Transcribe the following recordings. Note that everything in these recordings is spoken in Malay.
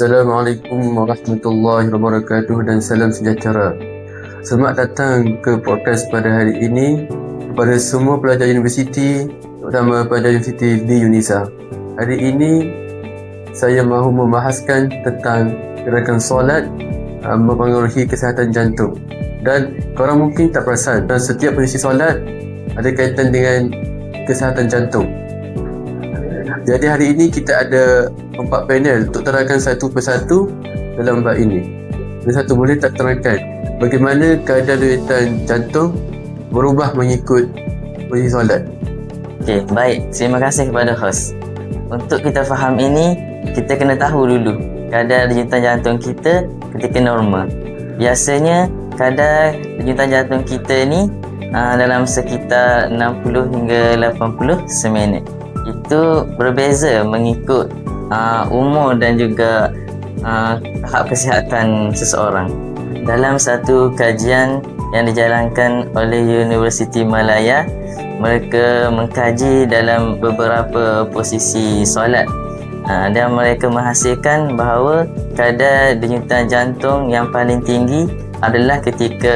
Assalamualaikum warahmatullahi wabarakatuh dan salam sejahtera. Selamat datang ke podcast pada hari ini kepada semua pelajar universiti terutama pelajar universiti di Unisa. Hari ini saya mahu membahaskan tentang gerakan solat uh, mempengaruhi kesihatan jantung. Dan korang mungkin tak perasan dan setiap posisi solat ada kaitan dengan kesihatan jantung. Jadi hari ini kita ada empat panel untuk terangkan satu persatu dalam bab ini. Dan satu boleh tak terangkan bagaimana keadaan deretan jantung berubah mengikut posisi solat. Okey, baik. Terima kasih kepada host. Untuk kita faham ini, kita kena tahu dulu kadar denyutan jantung kita ketika normal. Biasanya kadar denyutan jantung kita ni uh, dalam sekitar 60 hingga 80 seminit. Itu berbeza mengikut uh, umur dan juga uh, tahap kesihatan seseorang. Dalam satu kajian yang dijalankan oleh Universiti Malaya, mereka mengkaji dalam beberapa posisi solat uh, dan mereka menghasilkan bahawa kadar denyutan jantung yang paling tinggi adalah ketika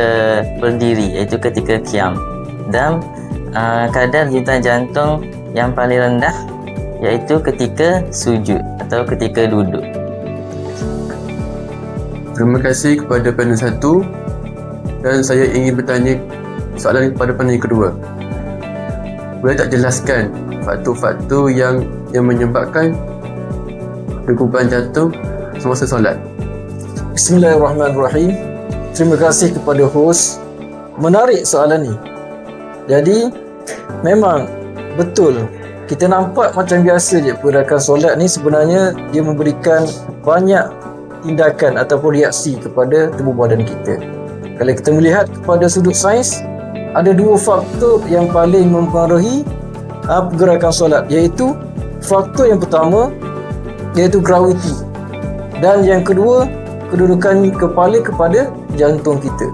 berdiri iaitu ketika kiam dan uh, kadar denyutan jantung yang paling rendah iaitu ketika sujud atau ketika duduk. Terima kasih kepada panel satu dan saya ingin bertanya soalan kepada panel kedua. Boleh tak jelaskan faktor-faktor yang yang menyebabkan degupan jantung semasa solat? Bismillahirrahmanirrahim. Terima kasih kepada host. Menarik soalan ni. Jadi memang betul kita nampak macam biasa je pergerakan solat ni sebenarnya dia memberikan banyak tindakan ataupun reaksi kepada tubuh badan kita. Kalau kita melihat kepada sudut sains, ada dua faktor yang paling mempengaruhi uh, pergerakan solat iaitu faktor yang pertama iaitu graviti dan yang kedua kedudukan kepala kepada jantung kita.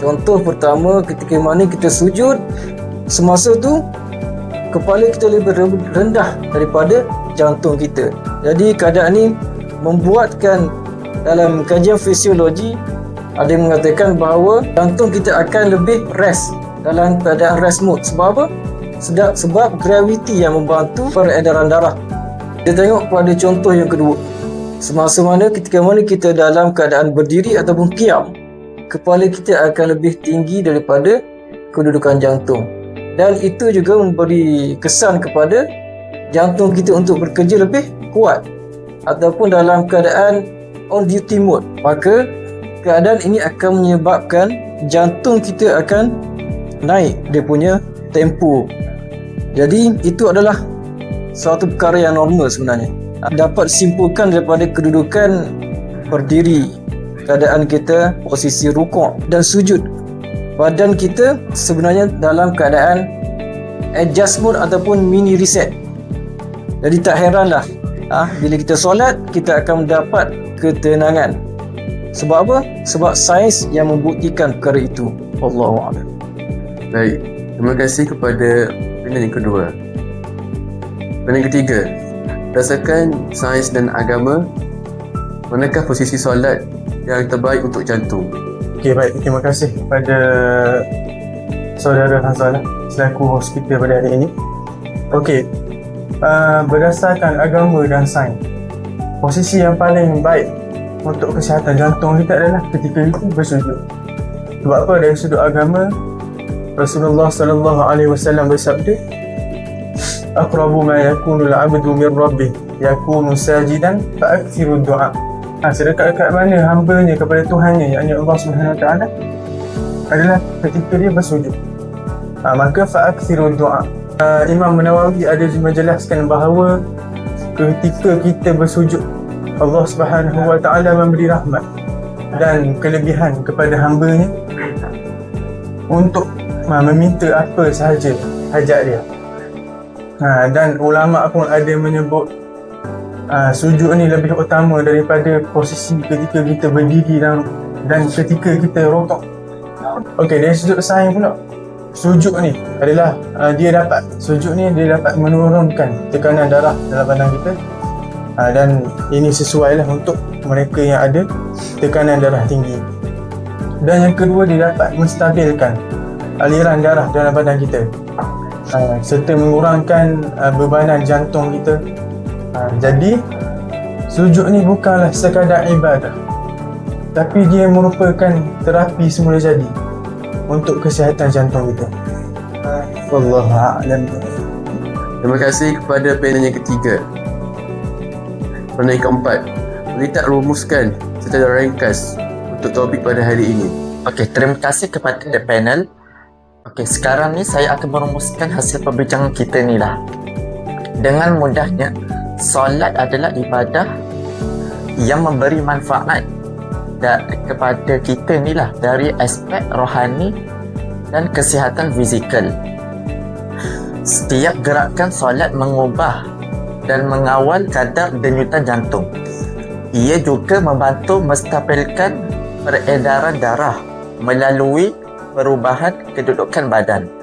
Contoh pertama ketika mana kita sujud semasa tu kepala kita lebih rendah daripada jantung kita. Jadi keadaan ini membuatkan dalam kajian fisiologi ada yang mengatakan bahawa jantung kita akan lebih rest dalam keadaan rest mode. Sebab apa? Sedap, sebab graviti yang membantu peredaran darah. Kita tengok pada contoh yang kedua. Semasa mana ketika mana kita dalam keadaan berdiri ataupun kiam, kepala kita akan lebih tinggi daripada kedudukan jantung dan itu juga memberi kesan kepada jantung kita untuk bekerja lebih kuat ataupun dalam keadaan on duty mode. Maka keadaan ini akan menyebabkan jantung kita akan naik. Dia punya tempo. Jadi itu adalah suatu perkara yang normal sebenarnya. Dapat simpulkan daripada kedudukan berdiri keadaan kita posisi rukuk dan sujud badan kita sebenarnya dalam keadaan adjustment ataupun mini reset. Jadi tak heranlah ah bila kita solat kita akan mendapat ketenangan. Sebab apa? Sebab sains yang membuktikan perkara itu. Allahu a'lam. Baik, terima kasih kepada panel yang kedua. Panel yang ketiga, berdasarkan sains dan agama, manakah posisi solat yang terbaik untuk jantung? Okey baik, terima kasih kepada saudara Hazal selaku host kita pada hari ini. Okey, uh, berdasarkan agama dan sains, posisi yang paling baik untuk kesihatan jantung kita adalah ketika itu bersujud. Sebab apa dari sudut agama Rasulullah sallallahu alaihi wasallam bersabda Aqrabu ma yakunu al-'abdu min rabbih yakunu sajidan fa akthiru du'a ha, sedekat-dekat mana hambanya kepada Tuhannya yakni Allah Subhanahu Wa Taala? Adalah ketika dia bersujud. Ha, maka fa'akthiru doa uh, Imam Nawawi ada menjelaskan bahawa ketika kita bersujud Allah Subhanahu Wa Taala memberi rahmat dan kelebihan kepada hambanya untuk uh, meminta apa sahaja hajat dia. Ha, dan ulama pun ada menyebut uh, sujud ni lebih utama daripada posisi ketika kita berdiri dan dan ketika kita rokok. Okey, dari sudut sains pula. Sujud ni adalah uh, dia dapat sujud ni dia dapat menurunkan tekanan darah dalam badan kita uh, dan ini sesuai lah untuk mereka yang ada tekanan darah tinggi dan yang kedua dia dapat menstabilkan aliran darah dalam badan kita uh, serta mengurangkan uh, bebanan jantung kita uh, jadi sujud ni bukanlah sekadar ibadah tapi dia merupakan terapi semula jadi untuk kesihatan jantung kita uh, Wallahu a'lam Terima kasih kepada panel yang ketiga. Panel yang keempat. Boleh tak rumuskan secara ringkas untuk topik pada hari ini? Okey, terima kasih kepada the panel. Okey, sekarang ni saya akan merumuskan hasil perbincangan kita ni lah. Dengan mudahnya, solat adalah ibadah yang memberi manfaat da- kepada kita ni lah dari aspek rohani dan kesihatan fizikal. Setiap gerakan solat mengubah dan mengawal kadar denyutan jantung. Ia juga membantu menstabilkan peredaran darah melalui perubahan kedudukan badan.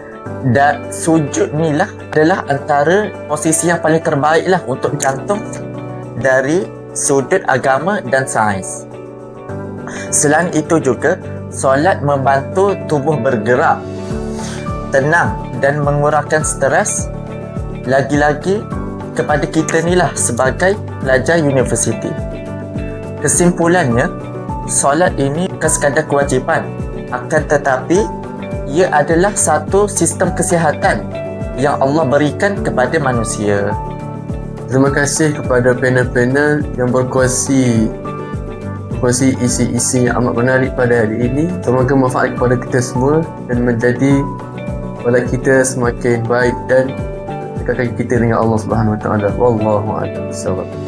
Dan sujud ni lah adalah antara posisi yang paling terbaik lah untuk jantung dari sudut agama dan sains. Selain itu juga, solat membantu tubuh bergerak, tenang dan mengurangkan stres lagi-lagi kepada kita ni lah sebagai pelajar universiti. Kesimpulannya, solat ini bukan sekadar kewajipan akan tetapi ia adalah satu sistem kesihatan yang Allah berikan kepada manusia. Terima kasih kepada panel-panel yang berkongsi berkongsi isi-isi yang amat menarik pada hari ini. Semoga manfaat kepada kita semua dan menjadi kepada kita semakin baik dan dekatkan kita dengan Allah Subhanahu Wa Taala. Wallahu a'lam.